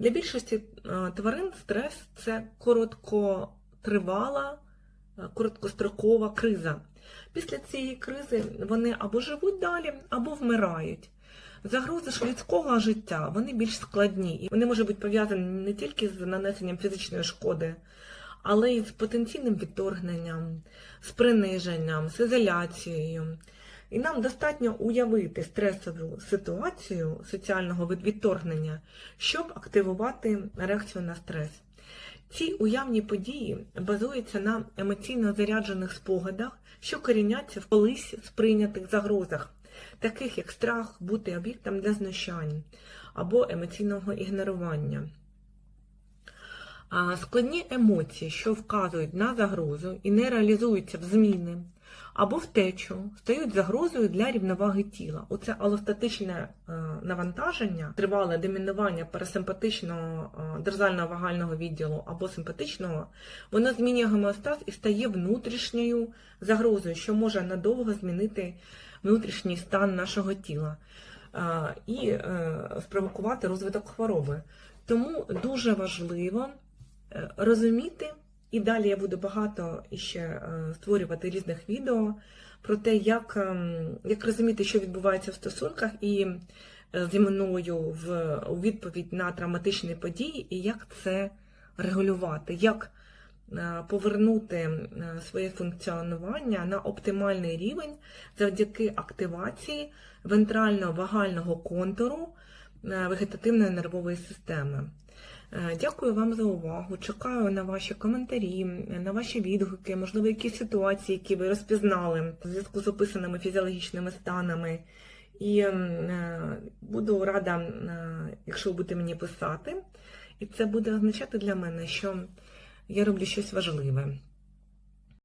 Для більшості е, тварин стрес це короткотривала, е, короткострокова криза. Після цієї кризи вони або живуть далі, або вмирають. Загрози ж людського життя вони більш складні, і вони можуть бути пов'язані не тільки з нанесенням фізичної шкоди, але й з потенційним відторгненням, з приниженням, з ізоляцією. І нам достатньо уявити стресову ситуацію соціального відторгнення, щоб активувати реакцію на стрес. Ці уявні події базуються на емоційно заряджених спогадах, що коріняться в колись сприйнятих загрозах, таких як страх бути об'єктом для знущань або емоційного ігнорування. Складні емоції, що вказують на загрозу і не реалізуються в зміни або втечу, стають загрозою для рівноваги тіла. Оце алостатичне е, навантаження, тривале домінування парасимпатичного е, дерзального вагального відділу або симпатичного, воно змінює гомеостаз і стає внутрішньою загрозою, що може надовго змінити внутрішній стан нашого тіла е, і спровокувати розвиток хвороби. Тому дуже важливо розуміти, і далі я буду багато іще е, створювати різних відео про те, як, ем, як розуміти, що відбувається в стосунках, і е, зі мною в у відповідь на травматичні події, і як це регулювати, як е, повернути своє функціонування на оптимальний рівень завдяки активації вентрально-вагального контуру вегетативної нервової системи. Е, Дякую вам за увагу. Чекаю на ваші коментарі, на ваші відгуки, можливо, якісь ситуації, які ви розпізнали в зв'язку з описаними фізіологічними станами. І е, буду рада, е, якщо ви будете мені писати. І це буде означати для мене, що я роблю щось важливе.